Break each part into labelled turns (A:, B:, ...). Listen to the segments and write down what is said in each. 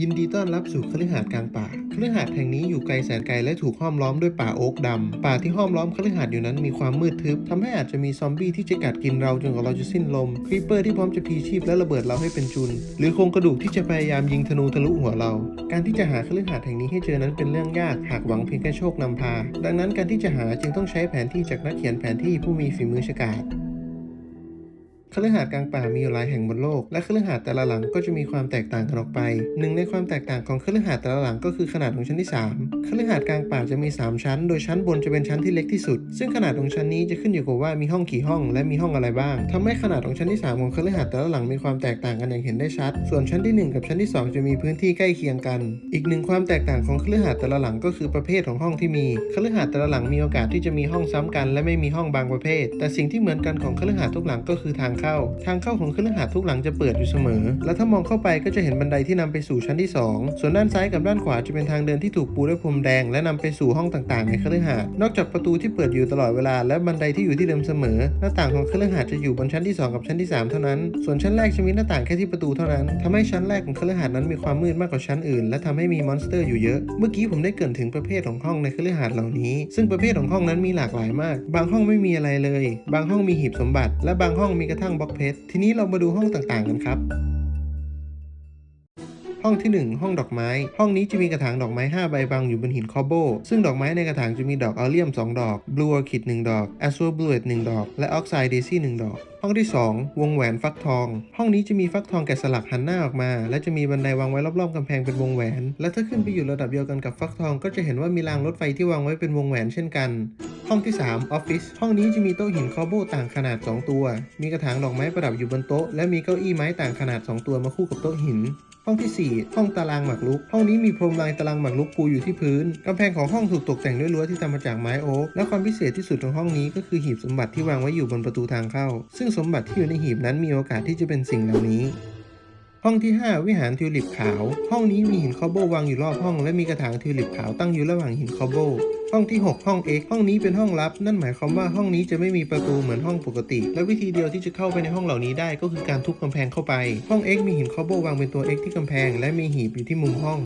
A: ยินดีต้อนรับสู่คฤหาสน์กลางป่าคฤหาสน์แห่งนี้อยู่ไกลแสนไกลและถูกห้อมล้อมด้วยป่าโอ๊กดำ ป่าที่ห้อมล้อมคฤหาสน์อยู่นั้นมีความมืดทึบทำให้อาจจะมีซอมบี้ที่จะกัดกินเราจนกว่าเราจะสิ้นลมครีปเปอร์ที่พร้อมจะพีชีพและระเบิดเราให้เป็นจุน หรือโครงกระดูกที่จะพยายามยิงธนูทะลุหัวเรา การที่จะหาคฤหาสน์แห่งนี้ให้เจอนั้นเป็นเรื่องยากหากหวังเพียงแค่โชคนำพา ดังนั้นการที่จะหาจึงต้องใช้แผนที่จากนักเขียนแผนที่ผู้มีฝีมือฉกาจ คฤหาสน์กลางป่ามีอยู่หลายแห่งบนโลก และคฤหาสน์แต่ละหลังก็จะมีความแตกต่างกันออกไป หนึ่งในความแตกต่างของคฤหาสน์แต่ละหลังก็คือขนาดของชั้นที่ 3คฤหาสน์กลางป่าจะมี 3 ชั้น โดยชั้นบนจะเป็นชั้นที่เล็กที่สุด ซึ่งขนาดของชั้นนี้จะขึ้นอยู่กับว่ามีห้องกี่ห้อง และมีห้องอะไรบ้างทำให้ขนาดของชั้นที่ 3 ของคฤหาสน์แต่ละหลังมีความแตกต่างกันอย่างเห็นได้ชัด ส่วนชั้นที่ 1 กับชั้นที่ 2 จะมีพื้นที่ใกล้เคียงกัน อีกหนึ่งความแตกต่างของคฤหาสน์แต่ละหลังก็คือประเภทของห้องที่มีคฤหาสน์แต่ละหลังมีโอกาสที่จะมีห้องซ้ำกัน และไม่มีห้องบางประเภท แต่สิ่งที่เหมือนกันของคฤหาสน์ทุกหลังก็คือทางเข้าทางเข้าของคฤหาสน์ทุกหลังจะเปิดอยู่เสมอ และถ้ามองเข้าไปก็จะเห็นบันไดที่นำไปสู่ชั้นที่ 2 ส่วนด้านซ้ายกับด้านขวาจะเป็นทางเดินที่ถูกปูด้วยพรมแดง และนำไปสู่ห้องต่างๆ ในคฤหาสน์นอกจากประตูที่เปิดอยู่ตลอดเวลา และบันไดที่อยู่ที่เดิมเสมอ หน้าต่างของคฤหาสน์จะอยู่บนชั้นที่ 2 กับชั้นที่ 3 เท่านั้น ส่วนชั้นแรกจะมีหน้าต่างแค่ที่ประตูเท่านั้นทำให้ชั้นแรกของคฤหาสน์นั้นมีความมืดมากกว่าชั้นอื่น และทำให้มีมอนสเตอร์อยู่เยอะ เมื่อกี้ผมได้เกรินถึงประเภทของห้องในคฤหาสน์เหล่านี้ ซึ่งประเภทของห้องนั้นมีหลากหลายมาก บางห้องไม่มีอะไรเลย บางห้องมีหีบสมบัติ และบางห้องมีกระทั่งบล็อกเพชรทีนี้เรามาดูห้องต่างๆกันครับ ห้องที่ 1 ห้องดอกไม้ ห้องนี้จะมีกระถางดอกไม้ 5 ใบบังอยู่บนหินคอโบ ซึ่งดอกไม้ในกระถางจะมีดอกอัลเลียม 2 ดอก บลูออร์คิด1ดอกแอสโซบลูเอต1ดอก และออกไซด์เดซี่1ดอกห้องที่ 2 วงแหวนฟักทอง ห้องนี้จะมีฟักทองแกะสลักหันหน้าออกมา และจะมีบันไดวางไว้รอบๆกำแพงเป็นวงแหวน และถ้าขึ้นไปอยู่ระดับเดียวกันกับฟักทอง ก็จะเห็นว่ามีรางรถไฟที่วางไว้เป็นวงแหวนเช่นกัน ห้องที่ 3 ออฟฟิศ ห้องนี้จะมีโต๊ะหินคอโบต่างขนาด 2 ตัว มีกระถางดอกไม้ประดับอยู่บนโต๊ะ และมีเก้าอี้ไม้ต่างขนาด 2 ตัวมาคู่กับโต๊ะหิน ห้องที่ 4 ห้องตารางหมากรุก ห้องนี้มีพรมลายตารางหมากรุกปูอยู่ที่พื้นกำแพงของห้องถูกตกแต่งด้วยรั้วที่ทำมาจากไม้โอ๊กและความพิเศษที่สุดของห้องนี้ก็คือหีบสมบัติที่วางไว้อยู่บนประตูทางเข้า ซึ่งสมบัติที่อยู่ในหีบนั้นมีโอกาสที่จะเป็นสิ่งเหล่านี้ ห้องที่ 5 วิหารทิวลิปขาว ห้องนี้มีหินคอโบวางอยู่รอบห้อง และมีกระถางทิวลิปขาวตั้งอยู่ระหว่างหินคอโบห้องที่ 6 ห้อง X ห้องนี้เป็นห้องลับ นั่นหมายความว่าห้องนี้จะไม่มีประตูเหมือนห้องปกติ และวิธีเดียวที่จะเข้าไปในห้องเหล่านี้ได้ก็คือการทุบกำแพงเข้าไป ห้อง X มีหินคอโบวางเป็นตัว X ที่กำแพง และมีหีบอยู่ที่มุมห้อง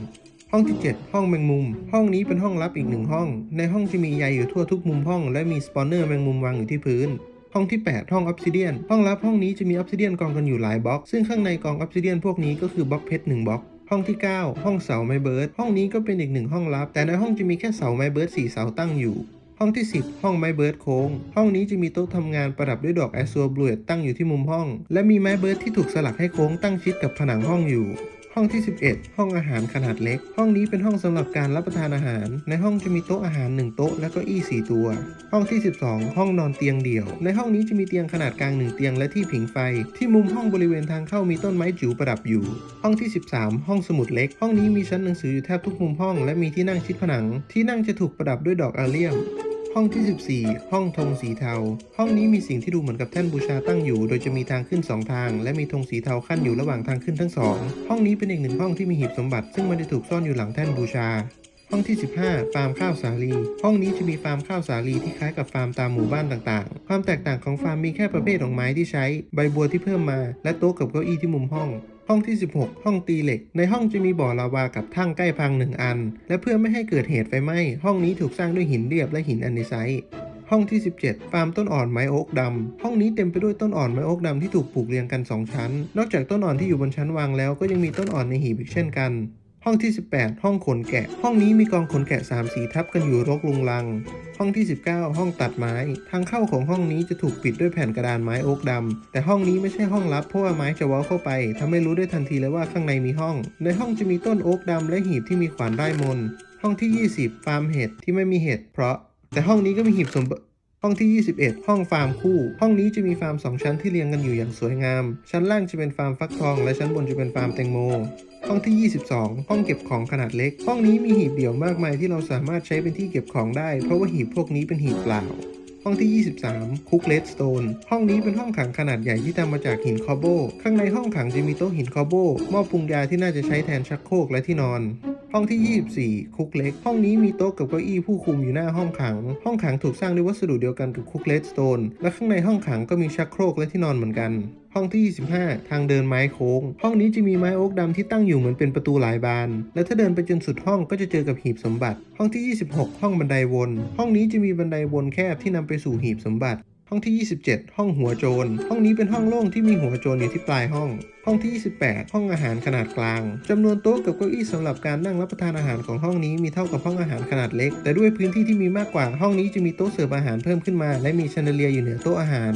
A: ห้องที่ 7 ห้องแมงมุม ห้องนี้เป็นห้องลับอีกหนึ่งห้อง ในห้องจะมีใยอยู่ทั่วทุกมุมห้อง และมีสปอนเนอร์แมงมุมวางอยู่ที่พื้น ห้องที่ 8 ห้องออฟซิเดียนห้องลับห้องนี้จะมีออฟซิเดียนกองกันอยู่หลายบล็อกซึ่งข้างในกองออฟซิเดียนพวกนี้ก็คือบล็อกเพชร1บล็อกห้องที่ 9 ห้องเสาไม้เบิร์ดห้องนี้ก็เป็นอีกหนึ่งห้องลับ แต่ในห้องจะมีแค่เสาไม้เบิร์ด4เสาตั้งอยู่ ห้องที่ 10 ห้องไม้เบิร์ดโค้ง ห้องนี้จะมีโต๊ะทำงานประดับด้วยดอกแอสซัวบลูเอตตั้งอยู่ที่มุมห้อง และมีไม้เบิร์ดที่ถูกสลักให้โค้งตั้งชิดกับผนังห้องอยู่ ห้องที่ 11 ห้องอาหารขนาดเล็ก ห้องนี้เป็นห้องสำหรับการรับประทานอาหาร ในห้องจะมีโต๊ะอาหาร 1 โต๊ะและก็อี้4ตัว ห้องที่ 12 ห้องนอนเตียงเดี่ยว ในห้องนี้จะมีเตียงขนาดกลาง 1 เตียงและที่ผิงไฟ ที่มุมห้องบริเวณทางเข้ามีต้นไม้จิ๋วประดับอยู่ ห้องที่ 13 ห้องสมุดเล็ก ห้องนี้มีชั้นหนังสืออยู่แทบทุกมุมห้อง และมีที่นั่งชิดผนัง ที่นั่งจะถูกประดับด้วยดอกอาเลียม ห้องที่ 14 ห้องธงสีเทา ห้องนี้มีสิ่งที่ดูเหมือนกับแท่นบูชาตั้งอยู่ โดยจะมีทางขึ้น 2 ทาง และมีธงสีเทาขั้นอยู่ระหว่างทางขึ้นทั้งสองห้องนี้เป็นอีกหนึ่งห้องที่มีหีบสมบัติ ซึ่งมันได้ถูกซ่อนอยู่หลังแท่นบูชาห้องที่ 15 ฟาร์มข้าวสาลี ห้องนี้จะมีฟาร์มข้าวสาลีที่คล้ายกับฟาร์มตามหมู่บ้านต่างๆ ความแตกต่างของฟาร์มมีแค่ประเภทของไม้ที่ใช้ ใบบัวที่เพิ่มมา และโต๊ะกับเก้าอี้ที่มุมห้อง ห้องที่ 16 ห้องตีเหล็ก ในห้องจะมีบ่อลาวากับทั่งใกล้พังหนึ่งอัน และเพื่อไม่ให้เกิดเหตุไฟไหม้ ห้องนี้ถูกสร้างด้วยหินเรียบและหินแอนดิไซต์ห้องที่ 17 ฟาร์มต้นอ่อนไม้โอ๊กดำ ห้องนี้เต็มไปด้วยต้นอ่อนไม้โอ๊กดำที่ถูกปลูกเรียงกัน 2 ชั้น นอกจากต้นอ่อนที่อยู่บนชั้นวางแล้วก็ยังมีต้นอ่อนในหีบอีกเช่นกัน ห้องที่ 18 ห้องขนแกะ ห้องนี้มีกองขนแกะ3สีทับกันอยู่รกลุงลัง ห้องที่ 19 ห้องตัดไม้ ทางเข้าของห้องนี้จะถูกปิดด้วยแผ่นกระดานไม้โอ๊กดำแต่ห้องนี้ไม่ใช่ห้องลับเพราะว่าไม้จะวอลเข้าไปทำให้รู้ได้ทันทีเลยว่าข้างในมีห้อง ในห้องจะมีต้นโอ๊กดำและหีบที่มีขวานได้มน ห้องที่ 20 ฟาร์มเห็ดที่ไม่มีเห็ดเพราะ แต่ห้องนี้ก็มีหีบสมบัติ ห้องที่ 21 ห้องฟาร์มคู่ ห้องนี้จะมีฟาร์ม 2 ชั้นที่เรียงกันอยู่อย่างสวยงาม ชั้นล่างจะเป็นฟาร์มฟักทอง และชั้นบนจะเป็นฟาร์มแตงโม ห้องที่ 22 ห้องเก็บของขนาดเล็ก ห้องนี้มีหีบเดี่ยวมากมายที่เราสามารถใช้เป็นที่เก็บของได้ เพราะว่าหีบพวกนี้เป็นหีบเปล่า ห้องที่ 23 คุกเลสโตน ห้องนี้เป็นห้องขังขนาดใหญ่ที่ทำมาจากหินคอโบ ข้างในห้องขังจะมีโต๊ะหินคอโบหม้อปรุงยาที่น่าจะใช้แทนชักโครกและที่นอน ห้องที่ 24 คุกเล็ก ห้องนี้มีโต๊ะกับเก้าอี้ผู้คุมอยู่หน้าห้องขัง ห้องขังถูกสร้างด้วยวัสดุเดียวกันกับคุกเลสโตน และข้างในห้องขังก็มีชักโครกและที่นอนเหมือนกัน ห้องที่ 25 ทางเดินไม้โค้ง ห้องนี้จะมีไม้โอ๊กดำที่ตั้งอยู่เหมือนเป็นประตูหลายบาน และถ้าเดินไปจนสุดห้องก็จะเจอกับหีบสมบัติ ห้องที่ 26 ห้องบันไดวน ห้องนี้จะมีบันไดวนแคบที่นำไปสู่หีบสมบัติ ห้องที่ 27 ห้องหัวโจร ห้องนี้เป็นห้องโล่งที่มีหัวโจรอยู่ที่ปลายห้อง ห้องที่ 28 ห้องอาหารขนาดกลางจำนวนโต๊ะกับเก้าอี้สำหรับการนั่งรับประทานอาหารของห้องนี้มีเท่ากับห้องอาหารขนาดเล็ก แต่ด้วยพื้นที่ที่มีมากกว่าห้องนี้จะมีโต๊ะเสิร์ฟอาหารเพิ่มขึ้นมา และมีแชนเลียอยู่เหนือโต๊ะอาหาร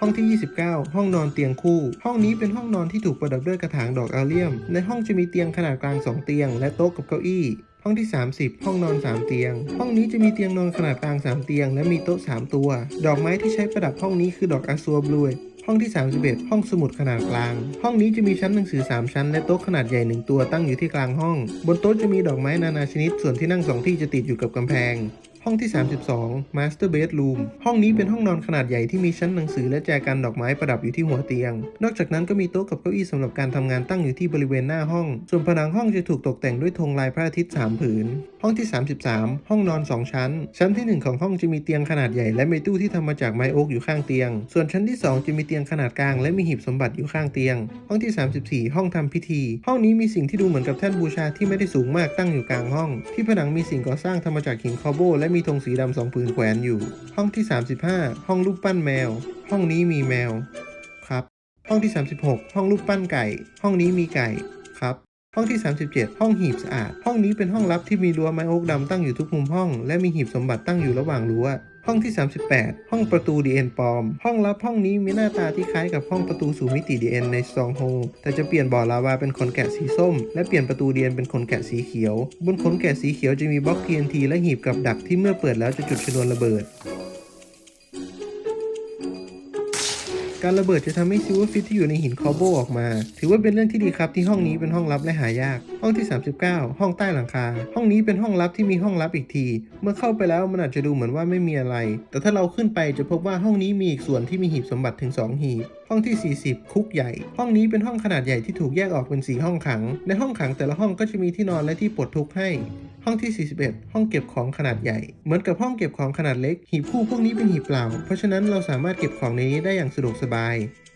A: ห้องที่ 29 ห้องนอนเตียงคู่ ห้องนี้เป็นห้องนอนที่ถูกประดับด้วยกระถางดอกอัลเลียม ในห้องจะมีเตียงขนาดกลาง 2 เตียง และโต๊ะกับเก้าอี้ ห้องที่ 30 ห้องนอน 3 เตียง ห้องนี้จะมีเตียงนอนขนาดกลาง 3 เตียง และมีโต๊ะ 3 ตัว ดอกไม้ที่ใช้ประดับห้องนี้คือดอกอาซัวบลูห้องที่ 31 ห้องสมุดขนาดกลาง ห้องนี้จะมีชั้นหนังสือ 3 ชั้น และโต๊ะขนาดใหญ่ 1 ตัวตั้งอยู่ที่กลางห้อง บนโต๊ะจะมีดอกไม้นานาชนิด ส่วนที่นั่งสองที่จะติดอยู่กับกำแพง ห้องที่ 32 Master Bedroom ห้องนี้เป็นห้องนอนขนาดใหญ่ที่มีชั้นหนังสือและแจกันดอกไม้ประดับอยู่ที่หัวเตียง นอกจากนั้นก็มีโต๊ะกับเก้าอี้สำหรับการทำงานตั้งอยู่ที่บริเวณหน้าห้อง ส่วนผนังห้องจะถูกตกแต่งด้วยธงลายพระอาทิตย์ 3 ผืน ห้องที่ 33 ห้องนอน 2 ชั้น ชั้นที่ 1 ของห้องจะมีเตียงขนาดใหญ่และมีตู้ที่ทำมาจากไม้โอ๊กอยู่ข้างเตียง ส่วนชั้นที่ 2 จะมีเตียงขนาดกลางและมีหีบสมบัติอยู่ข้างเตียง ห้องที่ 34 ห้องทำพิธี ห้องนี้มีสิ่งที่ดูเหมือนกับแท่นบูชาที่ไม่ได้สูงมากตั้งอยู่กลางห้อง ที่ผนังมีสิ่งก่อสร้างทำมาจากหินคอโบและมีธงสีดำสองผืนแขวนอยู่ ห้องที่ 35 ห้องรูปปั้นแมว ห้องนี้มีแมว ครับ ห้องที่ 36 ห้องรูปปั้นไก่ ห้องนี้มีไก่ ครับ ห้องที่ 37 ห้องหีบสะอาด ห้องนี้เป็นห้องลับที่มีรั้วไม้โอ๊กดำตั้งอยู่ทุกมุมห้อง และมีหีบสมบัติตั้งอยู่ระหว่างรั้ว ห้องที่ 38 ห้องประตูดีเอ็นปลอม ห้องลับห้องนี้มีหน้าตาที่คล้ายกับห้องประตูสู่มิติดีเอ็นในซองโฮแต่จะเปลี่ยนบ่อลาวาเป็นขนแกะสีส้ม และเปลี่ยนประตูดีเอ็นเป็นขนแกะสีเขียว บนขนแกะสีเขียวจะมีบล็อก TNT และหีบกับดักที่เมื่อเปิดแล้วจะจุดชนวนระเบิด การระเบิดจะทำให้ซิลเวอร์ฟิตที่อยู่ในหินคอโบออกมา ถือว่าเป็นเรื่องที่ดีครับที่ห้องนี้เป็นห้องลับและหายาก ห้องที่ 39 ห้องใต้หลังคา ห้องนี้เป็นห้องลับที่มีห้องลับอีกที เมื่อเข้าไปแล้วมันอาจจะดูเหมือนว่าไม่มีอะไร แต่ถ้าเราขึ้นไปจะพบว่าห้องนี้มีอีกส่วนที่มีหีบสมบัติถึง 2 หีบห้องที่ 40 คุกใหญ่ ห้องนี้เป็นห้องขนาดใหญ่ที่ถูกแยกออกเป็นสีห้องขัง ในห้องขังแต่ละห้องก็จะมีที่นอนและที่ปลดทุกข์ให้ ห้องที่ 41 ห้องเก็บของขนาดใหญ่ เหมือนกับห้องเก็บของขนาดเล็ก หีบคู่พวกนี้เป็นหีบเปล่า เพราะฉะนั้นเราสามารถเก็บของในนี้ได้อย่างสะดวกสบาย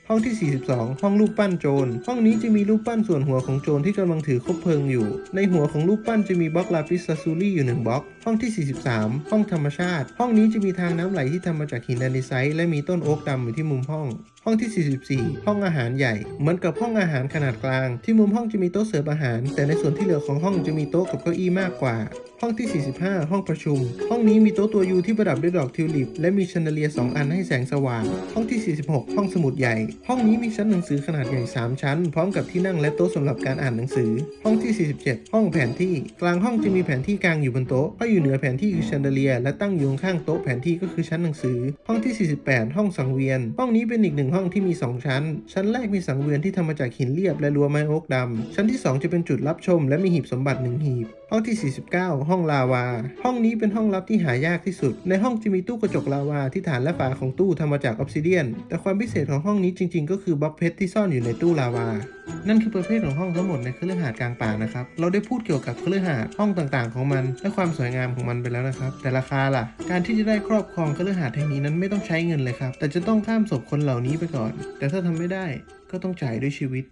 A: ห้องที่ 42 ห้องรูปปั้นโจร ห้องนี้จะมีรูปปั้นส่วนหัวของโจรที่กำลังถือคบเพลิงอยู่ ในหัวของรูปปั้นจะมีบล็อกลาปิสซาซูรี่อยู่หนึ่งบล็อก ห้องที่ 43 ห้องธรรมชาติ ห้องนี้จะมีทางน้ำไหลที่ทำมาจากหินแอนดิไซต์และมีต้นโอ๊กดำอยู่ที่มุมห้อง ห้องที่ 44 ห้องอาหารใหญ่ เหมือนกับห้องอาหารขนาดกลาง ที่มุมห้องจะมีโต๊ะเสิร์ฟอาหาร แต่ในส่วนที่เหลือของห้องจะมีโต๊ะกับเก้าอี้มากกว่า ห้องที่ 45 ห้องประชุม ห้องนี้มีโต๊ะตัวยูที่ประดับด้วยดอกทิวลิป และมีแชนเดเลียร์2อันให้แสงสว่าง ห้องที่ 46 ห้องสมุดใหญ่ ห้องนี้มีชั้นหนังสือขนาดใหญ่ 3 ชั้น พร้อมกับที่นั่งและโต๊ะสำหรับการอ่านหนังสือ ห้องที่ 47 ห้องแผนที่ กลางห้องจะมีแผนที่กลางอยู่บนโต๊ะห้อยู่เหนือแผนที่คือแชนเดเลีย และตั้งอยู่ข้างโต๊ะแผนที่ก็คือชั้นหนังสือ ห้องที่ 48 ห้องสังเวียน ห้องนี้เป็นอีกหนึ่งห้องที่มี 2 ชั้น ชั้นแรกมีสังเวียนที่ทำมาจากหินเรียบและรั้วไม้โอ๊กดำชั้นที่ 2 จะเป็นจุดรับชม และมีหีบสมบัติหนึ่งหีบ ห้องที่ 49 ห้องลาวา ห้องนี้เป็นห้องลับที่หายากที่สุด ในห้องจะมีตู้กระจกลาวาที่ฐานและฝาของตู้ทำมาจากออฟซิเดียน แต่ความพิเศษของห้องนี้จริง ๆ ก็คือบล็อกเพชรที่ซ่อนอยู่ในตู้ลาวา นั่นคือประเภทของห้องทั้งหมดในเคฤหาสน์กลางป่านะครับ เราได้พูดเกี่ยวกับเคฤหาสน์ห้องต่างๆ ของมัน และความสวยงามของมันไปแล้วนะครับ แต่ราคาล่ะ การที่จะได้ครอบครองเคฤหาสน์แห่งนี้นั้นไม่ต้องใช้เงินเลยครับ แต่จะต้องข้ามศพคนเหล่านี้ไปก่อน แต่ถ้าทำไม่ได้ก็ต้องจ่ายด้วยชีวิต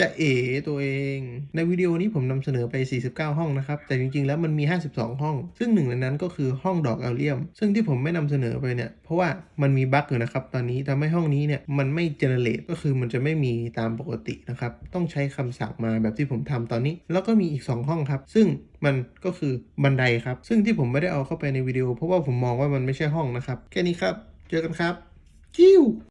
A: จะเอ๋ตัวเอง ในวิดีโอนี้ผมนำเสนอไป 49 ห้องนะครับ แต่จริงๆ แล้วมันมี 52 ห้อง ซึ่งหนึ่งในนั้นก็คือห้องดอกอัลเลียม ซึ่งที่ผมไม่นำเสนอไปเนี่ย เพราะว่ามันมีบั๊กอยู่นะครับ ตอนนี้ทำให้ห้องนี้เนี่ยมันไม่เจเนเรตก็คือมันจะไม่มีตามปกตินะครับ ต้องใช้คำสั่งมาแบบที่ผมทำตอนนี้ แล้วก็มีอีก 2 ห้องครับ ซึ่งมันก็คือบันไดครับ ซึ่งที่ผมไม่ได้เอาเข้าไปในวิดีโอ เพราะว่าผมมองว่ามันไม่ใช่ห้องนะครับ แค่นี้ครับ เจอกันครับ จิ้ว